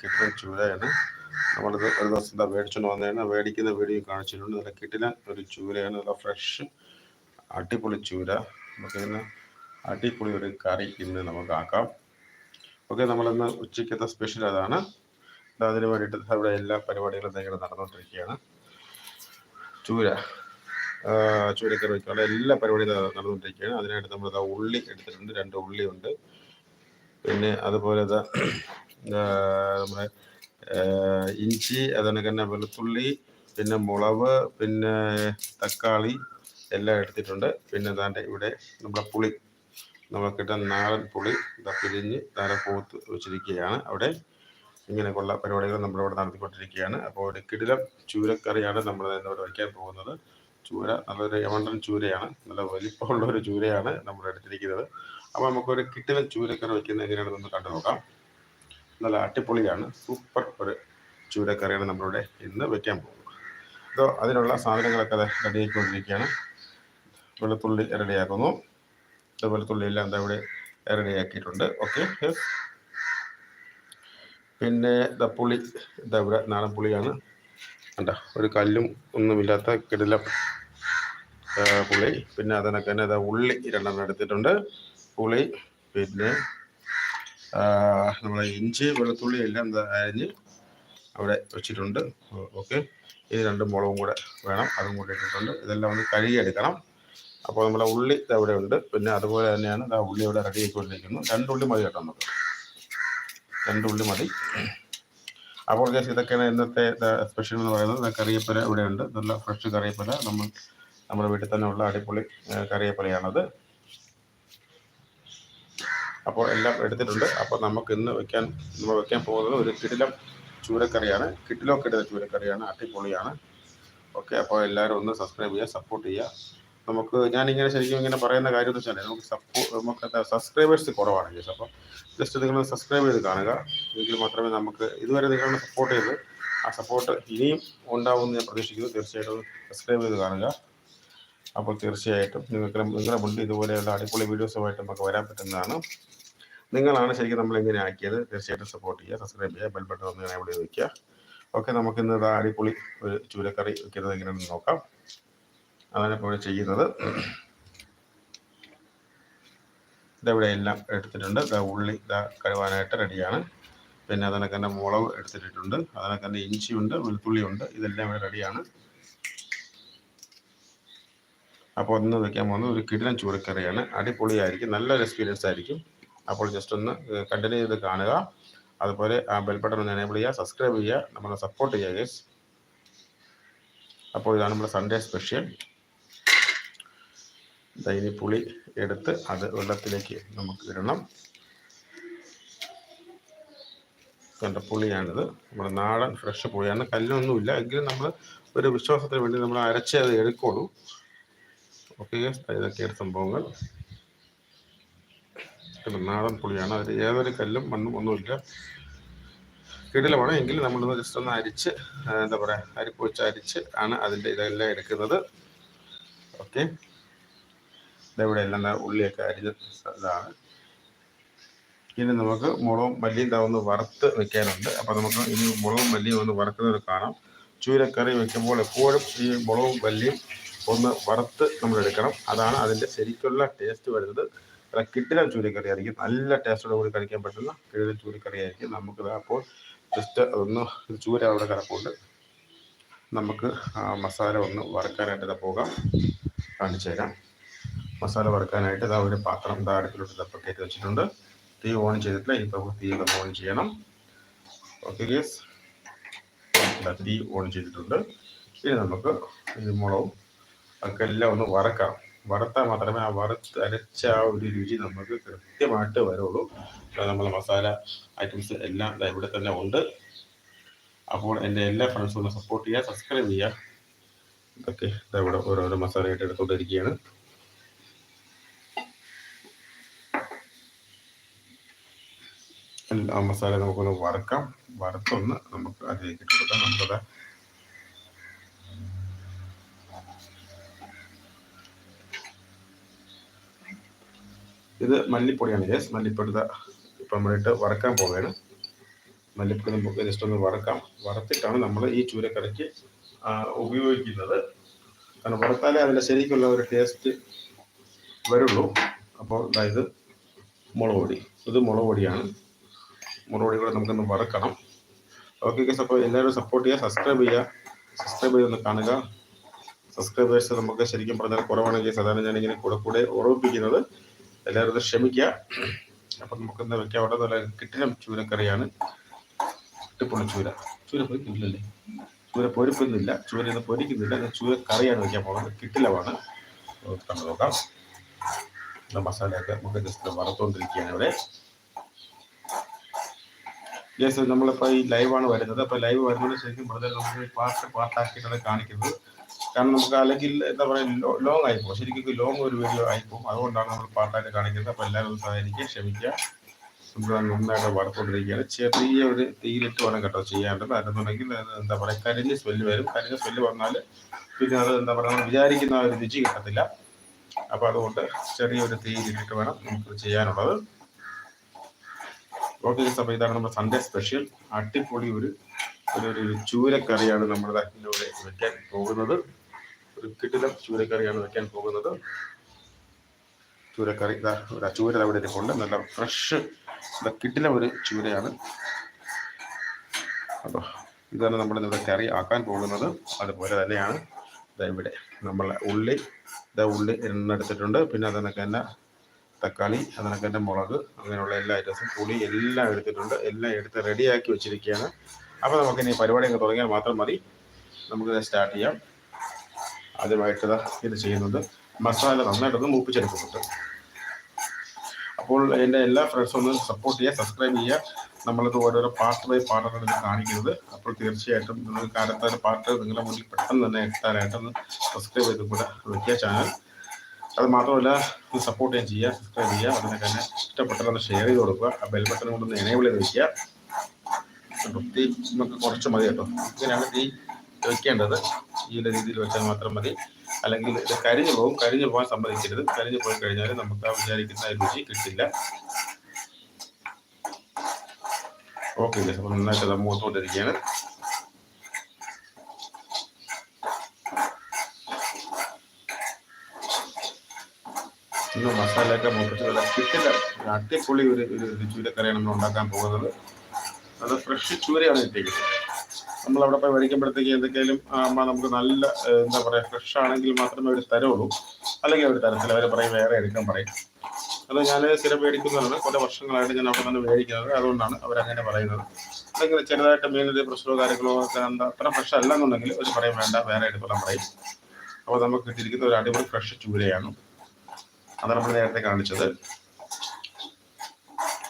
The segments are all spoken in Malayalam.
കിട്ടുന്ന ചൂരയാണ് നമ്മളിത് ഒരു ദിവസം എന്താ മേടിച്ചുകൊണ്ട് വന്നതാണ് മേടിക്കുന്ന വീഡിയോ കാണിച്ചിട്ടുണ്ട്. നല്ല കിട്ടിലൻ ഒരു ചൂരയാണ് നല്ല ഫ്രഷ് അടിപൊളി ചൂര നമുക്കിതിന് അടിപൊളി ഒരു കറി ഇന്ന് നമുക്ക് ആക്കാം. ഓക്കെ നമ്മളിന്ന് ഉച്ചയ്ക്കത്തെ സ്പെഷ്യൽ അതാണ്. അതിന് വേണ്ടിയിട്ട് ഇവിടെ എല്ലാ പരിപാടികളും ഇങ്ങനെ നടന്നുകൊണ്ടിരിക്കുകയാണ് ചൂര ചൂരക്കറി വയ്ക്കാനുള്ള എല്ലാ പരിപാടികളും നടന്നുകൊണ്ടിരിക്കുകയാണ് അതിനായിട്ട് നമ്മൾ ഉള്ളി എടുത്തിട്ടുണ്ട്. രണ്ട് ഉള്ളി ഉണ്ട്. പിന്നെ അതുപോലെ നമ്മുടെ ഇഞ്ചി അതുപോലെ തന്നെ വെളുത്തുള്ളി പിന്നെ മുളക് പിന്നെ തക്കാളി എല്ലാം എടുത്തിട്ടുണ്ട്. പിന്നെ താന്റെ ഇവിടെ നമ്മുടെ പുളി നമ്മളെ കിട്ടുന്ന നാടൻ പുളി ഇതാ പിരിഞ്ഞ് താര പോത്ത് വെച്ചിരിക്കുകയാണ്. അവിടെ ഇങ്ങനെയൊക്കെയുള്ള പരിപാടികൾ നമ്മളിവിടെ നടത്തിക്കൊണ്ടിരിക്കുകയാണ്. അപ്പോൾ ഒരു കിടിലം ചൂരക്കറിയാണ് നമ്മൾ ഇവിടെ വയ്ക്കാൻ പോകുന്നത്. ചൂര നല്ലൊരു യമണ്ടൻ ചൂരയാണ്. നല്ല വലിപ്പമുള്ള ഒരു ചൂരയാണ് നമ്മൾ എടുത്തിരിക്കുന്നത്. അപ്പോൾ നമുക്കൊരു കിട്ടിലം ചൂരക്കറി വയ്ക്കുന്നത് എങ്ങനെയാണെന്ന് കണ്ടു നോക്കാം നല്ല അടിപൊളിയാണ്. സൂപ്പർ ഒരു ചൂരക്കറിയാണ് നമ്മളിവിടെ ഇന്ന് വെക്കാൻ പോകുന്നത്. അപ്പോൾ അതിനുള്ള സാധനങ്ങളൊക്കെ അത് റെഡിയാക്കിക്കൊണ്ടിരിക്കുകയാണ് വെളുത്തുള്ളി റെഡിയാക്കുന്നു. വെളുത്തുള്ളി എല്ലാം എന്താ ഇവിടെ റെഡിയാക്കിയിട്ടുണ്ട്. ഓക്കെ പിന്നെ ഇതാ പുളി ഇതാ ഇവിടെ നാടൻ പുളിയാണ്. കണ്ട ഒരു കല്ലും ഒന്നുമില്ലാത്ത കിടില പുളി. പിന്നെ അതിനൊക്കെ തന്നെ ഉള്ളി രണ്ടെണ്ണം എടുത്തിട്ടുണ്ട്. പുളി പിന്നെ ആ, നമ്മളെ ഇഞ്ചി വെളുത്തുള്ളി എല്ലാം അരിഞ്ഞ് അവിടെ വെച്ചിട്ടുണ്ട്. ഓക്കെ. ഇത് രണ്ട് മുളകും കൂടെ വേണം. അതും കൂടെ ഇട്ടിട്ടുണ്ട്. ഇതെല്ലാം ഒന്ന് കഴുകിയെടുക്കണം. അപ്പോൾ നമ്മുടെ ഉള്ളി അവിടെ ഉണ്ട്. പിന്നെ അതുപോലെ തന്നെയാണ് ആ ഉള്ളി ഇവിടെ റെഡി ആയിക്കൊണ്ടിരിക്കുന്നു. രണ്ടുള്ളി മതി കേട്ടോ നമുക്ക്. രണ്ടുള്ളി മതി. അപ്പോൾ ജസ്റ്റ് ഇതൊക്കെയാണ് ഇന്നത്തെ സ്പെഷ്യൽ എന്ന് പറയുന്നത്. കറിയപ്പല കറിവേപ്പില ഇവിടെ ഉണ്ട്. നല്ല ഫ്രഷ് കറിയപ്പല നമ്മൾ നമ്മുടെ വീട്ടിൽ തന്നെ ഉള്ള അടിപൊളി കറിയപ്പലയാണത് അപ്പോൾ എല്ലാം എടുത്തിട്ടുണ്ട്. അപ്പോൾ നമുക്ക് ഇന്ന് വെക്കാൻ നമ്മൾ വെക്കാൻ പോകുന്നത് ഒരു കിടിലം ചൂരക്കറിയാണ്. കിട്ടിലൊക്കെ കിടില ചൂരക്കറിയാണ്. അടിപൊളിയാണ്. ഓക്കെ അപ്പോൾ എല്ലാവരും ഒന്ന് സബ്സ്ക്രൈബ് ചെയ്യുക സപ്പോർട്ട് ചെയ്യുക. നമുക്ക് ഞാനിങ്ങനെ ശരിക്കും ഇങ്ങനെ പറയുന്ന കാര്യം എന്ന് വെച്ചാൽ നമുക്ക് സപ്പോ നമുക്ക് സബ്സ്ക്രൈബേഴ്സ് കുറവാണ് ചേച്ചി അപ്പോൾ ജസ്റ്റ് നിങ്ങൾ സബ്സ്ക്രൈബ് ചെയ്ത് കാണുക. എങ്കിൽ മാത്രമേ നമുക്ക് ഇതുവരെ നിങ്ങളെ സപ്പോർട്ട് ചെയ്ത് ആ സപ്പോർട്ട് ഇനിയും ഉണ്ടാവുമെന്ന് ഞാൻ പ്രതീക്ഷിക്കുന്നു. തീർച്ചയായിട്ടും സബ്സ്ക്രൈബ് ചെയ്ത് കാണുക. അപ്പോൾ തീർച്ചയായിട്ടും നിങ്ങൾക്ക് നിങ്ങളുടെ മുന്നിൽ ഇതുപോലെയുള്ള അടിപൊളി വീഡിയോസുമായിട്ട് നമുക്ക് വരാൻ പറ്റുന്നതാണ്. നിങ്ങളാണ് ശരിക്കും നമ്മൾ ഇങ്ങനെ ആക്കിയത്? തീർച്ചയായിട്ടും സപ്പോർട്ട് ചെയ്യുക സബ്സ്ക്രൈബ് ചെയ്യുക ബെൽ ബട്ടൺ ഒന്ന് ഞാൻ ഇവിടെ വയ്ക്കുക ഓക്കെ നമുക്ക് ഇന്ന് അടിപൊളി ഒരു ചൂരക്കറി വയ്ക്കുന്നത് എങ്ങനെയാണെന്ന് നോക്കാം. അതാണ് ഇപ്പോൾ ഇവിടെ ചെയ്യുന്നത്. ഇതവിടെ എല്ലാം എടുത്തിട്ടുണ്ട്. ഇതാ ഉള്ളി ഇതാ കഴുവാനായിട്ട് റെഡിയാണ്. പിന്നെ അതിനൊക്കെ തന്നെ മുളക് എടുത്തിട്ടുണ്ട്. അതിനൊക്കെ തന്നെ ഇഞ്ചിയുണ്ട് വെളുത്തുള്ളിയുണ്ട്. ഇതെല്ലാം ഇവിടെ റെഡിയാണ്. അപ്പോൾ ഒന്ന് വെക്കാൻ പോകുന്നത് ഒരു കിടിലൻ ചൂരക്കറിയാണ്. അടിപൊളിയായിരിക്കും. നല്ലൊരു എക്സ്പീരിയൻസ് ആയിരിക്കും. അപ്പോൾ ജസ്റ്റ് ഒന്ന് കണ്ടിന്യൂ ചെയ്ത് കാണുക. അതുപോലെ ആ ബെൽബട്ടൺ ഒന്ന് എനേബിൾ ചെയ്യുക സബ്സ്ക്രൈബ് ചെയ്യുക നമ്മളെ സപ്പോർട്ട് ചെയ്യുക ഗേസ് അപ്പോൾ ഇതാണ് നമ്മുടെ സൺഡേ സ്പെഷ്യൽ ദൈനി പുളി എടുത്ത് അത് വെള്ളത്തിലേക്ക് നമുക്ക് ഇടണം. കണ്ട പുളിയാണിത്. നമ്മുടെ നാടൻ ഫ്രഷ് പുളിയാണ്. കല്ലൊന്നുമില്ല എങ്കിലും നമ്മൾ ഒരു വിശ്വാസത്തിന് വേണ്ടി നമ്മൾ അരച്ചേ അത് എടുക്കുള്ളൂ. ഓക്കെ ഇതൊക്കെയാണ് സംഭവങ്ങൾ. നാടൻ പുളിയാണ്. അതിൽ ഏതൊരു കല്ലും മണ്ണും ഒന്നുമില്ല. കിടിലമാണ്. എങ്കിൽ നമ്മളൊന്ന് ജസ്റ്റ് ഒന്ന് അരിച്ച് എന്താ പറയുക അരി വെച്ച് അരിച്ച് ആണ് അതിന്റെ ഇതെല്ലാം എടുക്കുന്നത്. ഓക്കെ. ഇതെവിടെ എല്ലാം ഉള്ളിയൊക്കെ അരിഞ്ഞ ഇതാണ്. ഇനി നമുക്ക് മുളകും മല്ലിയും ഒന്ന് വറുത്ത് വെക്കാനുണ്ട്. അപ്പോൾ നമുക്ക് ഇനി മുളകും മല്ലിയും ഒന്ന് വറുക്കുന്നത് കാണാം. ചൂരക്കറി വെക്കുമ്പോൾ എപ്പോഴും ഈ മുളകും മല്ലിയും ഒന്ന് വറുത്ത് നമ്മൾ എടുക്കണം അതാണ് അതിന്റെ ശരിക്കുള്ള ടേസ്റ്റ് വരുന്നത്. അല്ല കിട്ടിലൻ ചൂരിക്കറി ആയിരിക്കും നല്ല ടേസ്റ്റോടെ കൂടി കഴിക്കാൻ പറ്റുന്ന കിഴിലൻ ചൂരിക്കറി ആയിരിക്കും നമുക്ക് അപ്പോൾ ജസ്റ്റ് ഒന്ന് ചൂര അവിടെ കിടപ്പുണ്ട് നമുക്ക് മസാല ഒന്ന് വറുക്കാനായിട്ട് ഇതാ പോകാം. കാണിച്ചു തരാം മസാല വറുക്കാനായിട്ട് ഇതാ ഒരു പാത്രം ഇതാ അടുപ്പിലോട്ട് ഇതാ കയറ്റി വെച്ചിട്ടുണ്ട്. തീ ഓൺ ചെയ്തിട്ടില്ല ഇനിയിപ്പോൾ തീ ഒന്ന് ഓൺ ചെയ്യണം. ഓക്കെ ഗേസ് തീ ഓൺ ചെയ്തിട്ടുണ്ട്. ഇനി നമുക്ക് ഈ മുളകും ഒക്കെ എല്ലാം ഒന്ന് വറക്കാം. വറുത്താൽ മാത്രമേ ആ വറുത്ത് അരച്ച ആ ഒരു രുചി നമുക്ക് കൃത്യമായിട്ട് വരുള്ളൂ. നമ്മൾ മസാല ഐറ്റംസ് എല്ലാം ഇവിടെ തന്നെ ഉണ്ട്. അപ്പോൾ എന്റെ എല്ലാ ഫ്രണ്ട്സും ഒന്ന് സപ്പോർട്ട് ചെയ്യുക സബ്സ്ക്രൈബ് ചെയ്യുക. ഇതൊക്കെ ഇവിടെ ഓരോരോ മസാല ആയിട്ട് എടുത്തുകൊണ്ടിരിക്കുകയാണ്. എല്ലാ മസാല നമുക്കൊന്ന് വറുക്കാം. വറുത്തൊന്ന് നമുക്ക് അതിലേക്ക് ഇട്ട് കൊടുക്കാം. നമുക്കത് ഇത് മല്ലിപ്പൊടിയാണ് യെസ് മല്ലിപ്പൊടി ഇപ്പം നമ്മളിട്ട് വറക്കാൻ പോവുകയാണ്. മല്ലിപ്പൊടി നമുക്ക് ജസ്റ്റ് ഒന്ന് വറക്കാം. വറുത്തിട്ടാണ് നമ്മൾ ഈ ചൂരക്കറിക്ക് ഉപയോഗിക്കുന്നത്. കാരണം വറുത്താലേ അതിന്റെ ശരിക്കുള്ള ഒരു ടേസ്റ്റ് വരുള്ളൂ. അപ്പോൾ അതായത് മുളക് പൊടി. ഇത് മുളക് പൊടിയാണ്. മുളക് പൊടി കൂടെ നമുക്കൊന്ന് വറുക്കണം. ഓക്കെ ഗസ് അപ്പോൾ എല്ലാവരും സപ്പോർട്ട് ചെയ്യുക സബ്സ്ക്രൈബ് ചെയ്യുക. സബ്സ്ക്രൈബ് ചെയ്തൊന്ന് കാണുക. സബ്സ്ക്രൈബേഴ്സ് നമുക്ക് ശരിക്കും പറഞ്ഞാൽ കുറവാണെങ്കിൽ സാധാരണ ഞാനിങ്ങനെ കൂടെ കൂടെ ഓർമ്മിപ്പിക്കുന്നത്. എല്ലാവരും ക്ഷമിക്കുക. അപ്പം എന്താ വെക്കാം? അവിടെ നല്ല കിട്ടിനം ചൂരക്കറിയാണ്. കിട്ടിപ്പുള്ള ചൂര. ചൂര പൊരിക്കുന്നില്ലല്ലേ? ചൂര പൊരിക്കുന്നില്ല. ചൂര ഇന്ന് പൊരിക്കുന്നില്ല. ചൂര കറിയാണ് വെക്കാൻ പോകുന്നത്. കിട്ടിലവാണ് കണ്ടു നോക്കാം. മസാലയൊക്കെ നമുക്ക് ജസ്റ്റ് വറുത്തുകൊണ്ടിരിക്കുകയാണ് ഇവിടെ. യെസ് നമ്മളിപ്പോൾ ഈ ലൈവാണ് വരുന്നത്. അപ്പോൾ ലൈവ് വരുന്നത് ശരിക്കും പറഞ്ഞാൽ നമുക്ക് പാർട്ട് പാർട്ടാക്കിയിട്ടാണ് കാണിക്കുന്നത്. കാരണം നമുക്ക് അല്ലെങ്കിൽ എന്താ പറയുക ലോങ് ആയിപ്പോകും ശരിക്കും ലോങ് ഒരു വീഡിയോ ആയിപ്പോകും അതുകൊണ്ടാണ് നമ്മൾ പാട്ടായിട്ട് കാണിക്കുന്നത്. അപ്പോൾ എല്ലാവരും സഹായിക്കുക ക്ഷമിക്കുക. നമ്മൾ നന്നായിട്ട് വറുത്തുകൊണ്ടിരിക്കുകയാണ് ചെറിയ ഒരു തീയിലിട്ട് വേണം കേട്ടോ ചെയ്യാണ്ടത് അല്ലെന്നുണ്ടെങ്കിൽ എന്താ പറയുക കരിഞ്ഞ് സ്മെല്ല് വരും. കരിഞ്ഞ സ്മെല്ല് വന്നാൽ പിന്നെ അത് എന്താ പറയുക വിചാരിക്കുന്ന ഒരു രുചി കിട്ടത്തില്ല. അപ്പോൾ അതുകൊണ്ട് ചെറിയൊരു തീയിലിട്ടിട്ട് വേണം നമുക്ക് ചെയ്യാനുള്ളത്. ഓക്കെ അപ്പോൾ ഇതാണ് നമ്മുടെ സൺഡേ സ്പെഷ്യൽ അടിപൊളി ഒരു ഒരു ചൂരക്കറിയാണ് നമ്മുടെ ഇവിടെ വെക്കാൻ പോകുന്നത്. ഒരു ചൂരക്കറിയാണ് വെക്കാൻ പോകുന്നത്. ചൂരക്കറി ഇതാ ചൂര അവിടെ ഇരിപ്പുണ്ട് നല്ല ഫ്രഷ് കിട്ടില ഒരു ചൂരയാണ്. അപ്പോൾ ഇതാണ് നമ്മൾ ഇവിടെ കറി ആക്കാൻ പോകുന്നത്. അതുപോലെ തന്നെയാണ് ഇവിടെ നമ്മളെ ഉള്ളി ഇതാ ഉള്ളി എണ്ണെടുത്തിട്ടുണ്ട് പിന്നെ അതിനൊക്കെ തന്നെ തക്കാളി അതിനൊക്കെ തന്നെ മുളക് അങ്ങനെയുള്ള എല്ലാ ഐറ്റംസും പുളി എല്ലാം എടുത്തിട്ടുണ്ട്. എല്ലാം എടുത്ത് റെഡിയാക്കി വെച്ചിരിക്കുകയാണ്. അപ്പോൾ നമുക്ക് ഇനി പരിപാടി അങ്ങ് തുടങ്ങിയാൽ മാത്രം മതി. നമുക്ക് സ്റ്റാർട്ട് ചെയ്യാം. ആദ്യമായിട്ട് ഇത് ചെയ്യുന്നത്. മസാല നന്നായിട്ടൊന്ന് മൂപ്പിച്ചെടുക്കുന്നുണ്ട്. അപ്പോൾ എന്റെ എല്ലാ ഫ്രണ്ട്സും ഒന്ന് സപ്പോർട്ട് ചെയ്യുക സബ്സ്ക്രൈബ് ചെയ്യുക. നമ്മളിത് ഓരോരോ പാർട്ട് ബൈ പാർട്ടാണ് കാണിക്കുന്നത്. അപ്പോൾ തീർച്ചയായിട്ടും നിങ്ങൾക്ക് അടുത്തൊരു പാർട്ട് നിങ്ങളുടെ മുന്നിൽ പെട്ടെന്ന് തന്നെ എത്താനായിട്ടൊന്ന് സബ്സ്ക്രൈബ് ചെയ്ത് കൂടെ വയ്ക്കുക ചാനൽ അത് മാത്രമല്ല സപ്പോർട്ട് ഞാൻ ചെയ്യുക സബ്സ്ക്രൈബ് ചെയ്യുക. അതിനെ തന്നെ ഇഷ്ടപ്പെട്ടതൊന്ന് ഷെയർ ചെയ്ത് കൊടുക്കുക. ആ ബെൽ ബട്ടൺ കൊണ്ടൊന്ന് എനേബിൾ ചെയ്ത് വയ്ക്കുക തീ നമുക്ക് കുറച്ച് മതി കേട്ടോ. ഇങ്ങനെയാണ് തീ വെക്കേണ്ടത്. ഈ ഒരു രീതിയിൽ വെച്ചാൽ മാത്രം മതി. അല്ലെങ്കിൽ ഇത് കരിഞ്ഞു പോകും. കരിഞ്ഞു പോകാൻ സമ്മതിക്കരുത്. കരിഞ്ഞു പോയി കഴിഞ്ഞാൽ നമുക്ക് ആ വിചാരിക്കുന്ന രുചി കിട്ടില്ല. ഓക്കെ അപ്പോൾ നന്നായിട്ട് അത് മൂത്തുകൊണ്ടിരിക്കുകയാണ് ഇന്ന് മസാലയൊക്കെ മൂപ്പിച്ച് കിട്ടില്ല. അടിപൊളി ഒരു ഒരു ചൂരക്കറിയാണ് നമ്മൾ ഉണ്ടാക്കാൻ പോകുന്നത്. നല്ല ഫ്രഷ് ചൂരയാണ് ഇട്ടേക്കുന്നത്. നമ്മൾ അവിടെ പോയി മേടിക്കുമ്പോഴത്തേക്ക് എന്തൊക്കെയാലും നമുക്ക് നല്ല എന്താ പറയുക ഫ്രഷ് ആണെങ്കിൽ മാത്രമേ അവർ തരുള്ളൂ. അല്ലെങ്കിൽ അവർ തരത്തില്ല. അവർ പറയും വേറെ എടുക്കാൻ പറയും. അത് ഞാൻ സ്ഥിരം മേടിക്കുന്നതാണ്. കുറേ വർഷങ്ങളായിട്ട് ഞാൻ അവിടെ നിന്ന് മേടിക്കുന്നത്. അതുകൊണ്ടാണ് അവരങ്ങനെ പറയുന്നത്. അല്ലെങ്കിൽ ചെറുതായിട്ട് മീനൊരു പ്രശ്നമോ കാര്യങ്ങളോ ഒക്കെ എന്താ അത്ര ഫ്രഷ് അല്ല എന്നുണ്ടെങ്കിൽ അവർ പറയും വേണ്ട വേറെ എടുക്കാൻ പറയും. അപ്പോൾ നമുക്ക് കിട്ടിയിരിക്കുന്ന ഒരു അടിപൊളി ഫ്രഷ് ചൂരയാണ്. അതാണ് നമ്മൾ നേരത്തെ കാണിച്ചത്.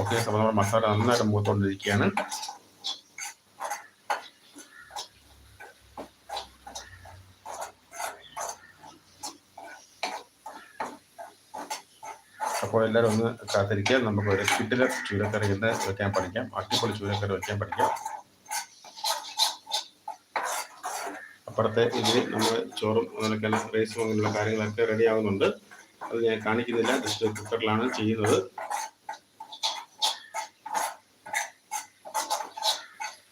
ഓക്കെ അപ്പോൾ നമ്മുടെ മസാല നന്നായിട്ട് മൂത്തോണ്ടിരിക്കുകയാണ്. അപ്പോൾ എല്ലാവരും ഒന്ന് കാത്തിരിക്കുക. നമുക്ക് ഒരു കിട്ടില ചൂരക്കറി വയ്ക്കാൻ പഠിക്കാം. അട്ടിപ്പൊളി ചൂരക്കറി വയ്ക്കാൻ പഠിക്കാം. അപ്പുറത്തെ ഇതിൽ നമ്മൾ ചോറും അങ്ങനെയൊക്കെ റൈസും അങ്ങനെയുള്ള കാര്യങ്ങളൊക്കെ റെഡി ആവുന്നുണ്ട്. അത് ഞാൻ കാണിക്കുന്നില്ല. ജസ്റ്റ് കുക്കറിലാണ് ചെയ്യുന്നത്.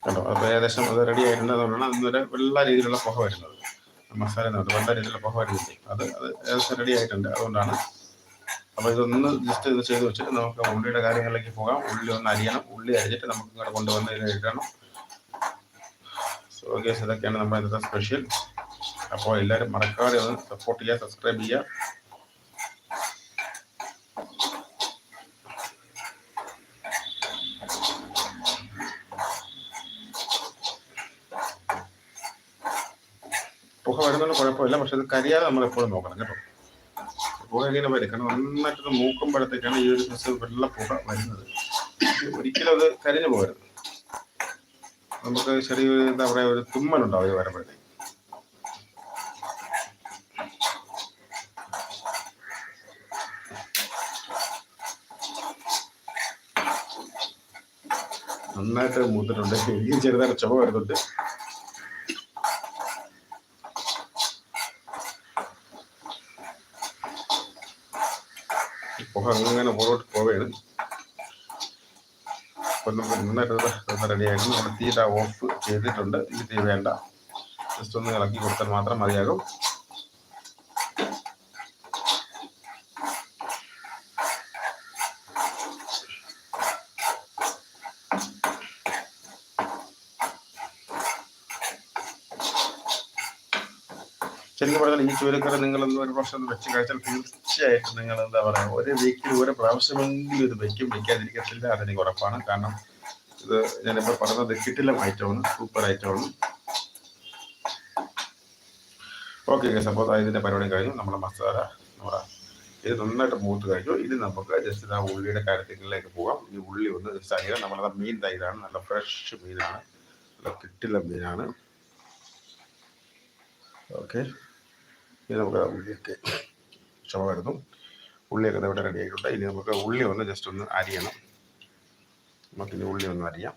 കണ്ടോ? അപ്പോൾ ഏകദേശം അത് റെഡി ആയിട്ടുണ്ട് അതുകൊണ്ടാണ് അതിനൊരു വെള്ള രീതിയിലുള്ള പുക വരുന്നത്. മസാല വെള്ള രീതിയിലുള്ള പുക വരുന്നില്ലേ? അത് അത് ഏകദേശം റെഡി ആയിട്ടുണ്ട്. അതുകൊണ്ടാണ് അപ്പോൾ ഇതൊന്ന് ജസ്റ്റ് ഇത് ചെയ്ത് വെച്ചിട്ട് നമുക്ക് ഉള്ളിയുടെ കാര്യങ്ങളിലേക്ക് പോകാം. ഉള്ളി ഒന്ന് അരിയണം. ഉള്ളി അരിഞ്ഞിട്ട് നമുക്ക് ഇങ്ങോട്ട് കൊണ്ടുവന്ന് ഇടണം. സോ ഗേസ് ഇതൊക്കെയാണ് നമ്മുടെ ഇന്നത്തെ സ്പെഷ്യൽ അപ്പോൾ എല്ലാവരും മറക്കാതെ ഒന്ന് സപ്പോർട്ട് ചെയ്യുക സബ്സ്ക്രൈബ് ചെയ്യുക. പുക വരുന്നതിന് കുഴപ്പമില്ല. പക്ഷെ ഇത് കരിയാതെ നമ്മൾ എപ്പോഴും നോക്കണം. കേട്ടോ. പുക ഇങ്ങനെ വരും. കാരണം നന്നായിട്ട് മൂക്കുമ്പോഴത്തേക്കാണ് ഈ ഒരു സൈസ് വെള്ള പുക വരുന്നത്. ഒരിക്കലും അത് കരിഞ്ഞു പോകരുത്. നമുക്ക് ചെറിയൊരു എന്താ പറയുക ഒരു തുമ്മലുണ്ടാവും ഇത് വരുമ്പോഴത്തേക്ക്. നന്നായിട്ട് മൂത്തിട്ടുണ്ട്. എനിക്ക് ചെറുതായിട്ട് ചുമ വരുന്നുണ്ട്. പുക അങ്ങനെ പുറകോട്ട് പോവുകയാണ്. നമുക്ക് നന്നായിട്ട് റെഡിയായിരുന്നു നമ്മൾ തീറ്റ ഓഫ് ചെയ്തിട്ടുണ്ട്. ഇനി തീ വേണ്ട. ജസ്റ്റ് ഒന്ന് ഇളക്കി കൊടുത്താൽ മാത്രം മതിയാകും. ശരിക്കും പറഞ്ഞാൽ ഈ ചൂരക്കറി നിങ്ങൾ ഒരു പ്രാവശ്യം വെച്ച് കഴിച്ചാൽ തീർച്ചയായിട്ടും നിങ്ങൾ എന്താ പറയുക ഒരു വീക്കിൽ ഒരു പ്രാവശ്യമെങ്കിലും ഇത് വെക്കും വെക്കാതിരിക്കത്തില്ല. അതെനിക്ക് ഉറപ്പാണ്. കാരണം ഇത് ഞാനിപ്പോൾ പറഞ്ഞത് കിട്ടില്ല ഐറ്റമാണ് സൂപ്പർ ഐറ്റമാണ് ഓക്കെ ഗസ് അപ്പോൾ ഇതിന്റെ പരിപാടി കഴിഞ്ഞു. നമ്മുടെ മസാല നമ്മുടെ ഇത് നന്നായിട്ട് മൂത്ത് കഴിഞ്ഞു. ഇനി നമുക്ക് ജസ്റ്റ് ആ ഉള്ളിയുടെ കാര്യത്തിലേക്ക് പോകാം. ഈ ഉള്ളി ഒന്ന് ജസ്റ്റ് നമ്മളത് മീൻ തൈരാണ്. നല്ല ഫ്രഷ് മീനാണ്. നല്ല കിട്ടില്ല മീനാണ്. ഓക്കെ ഇനി നമുക്ക് ഉള്ളിയൊക്കെ ക്ഷമ വരുന്നു ഉള്ളിയൊക്കെ ഇവിടെ റെഡിയായിട്ടുണ്ട് ഇനി നമുക്ക് ഉള്ളി ഒന്ന് ജസ്റ്റ് ഒന്ന് അരിയണം നമുക്കിനി ഉള്ളി ഒന്ന് അരിയാം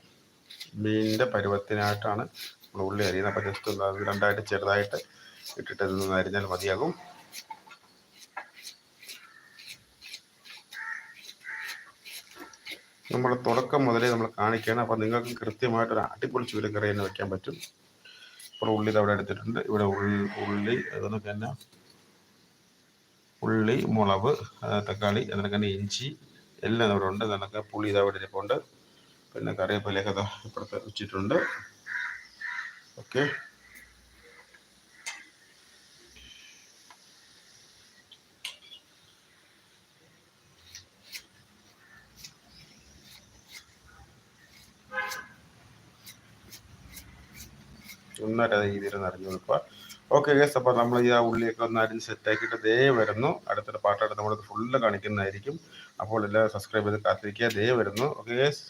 മീനിന്റെ പരുവത്തിനായിട്ടാണ് നമ്മൾ ഉള്ളി അരിയുന്നത് അപ്പോൾ ജസ്റ്റ് ഒന്ന് രണ്ടായിട്ട് ചെറുതായിട്ട് ഇട്ടിട്ട് ഇതൊന്ന് അരിഞ്ഞാൽ മതിയാകും. നമ്മൾ തുടക്കം മുതലേ നമ്മൾ കാണിക്കുകയാണ്. അപ്പോൾ നിങ്ങൾക്ക് കൃത്യമായിട്ടൊരു അടിപൊളി ചൂരക്കറി തന്നെ വയ്ക്കാൻ പറ്റും. ഇപ്പോൾ ഉള്ളി അവിടെ എടുത്തിട്ടുണ്ട്. ഇവിടെ ഉള്ളി ഉള്ളി അതൊക്കെ തന്നെ ഉള്ളി മുളക് തക്കാളി അതിനൊക്കെ തന്നെ ഇഞ്ചി എല്ലാം ഇവിടെ ഉണ്ട്. അതിനൊക്കെ പുളി ഇതാ അവിടെ ഇരിപ്പുണ്ട്. പിന്നെ കറിവേപ്പിലയൊക്കെ കഥ ഇപ്പുറത്ത് വെച്ചിട്ടുണ്ട്. ഓക്കെ. നന്നായിട്ട് രീതിയിൽ നിറഞ്ഞു കൊടുക്കുക. ഓക്കെ ഗേസ് അപ്പോൾ നമ്മൾ ഈ ആ ഉള്ളിയൊക്കെ ഒന്ന് അരിഞ്ഞ് സെറ്റാക്കിയിട്ട് ദേ വരുന്നു. അടുത്തൊരു പാട്ടായിട്ട് നമ്മൾ ഫുള്ള് കാണിക്കുന്നതായിരിക്കും. അപ്പോൾ എല്ലാവരും സബ്സ്ക്രൈബ് ചെയ്ത് കാത്തിരിക്കുക. ദേ വരുന്നു. Okay guys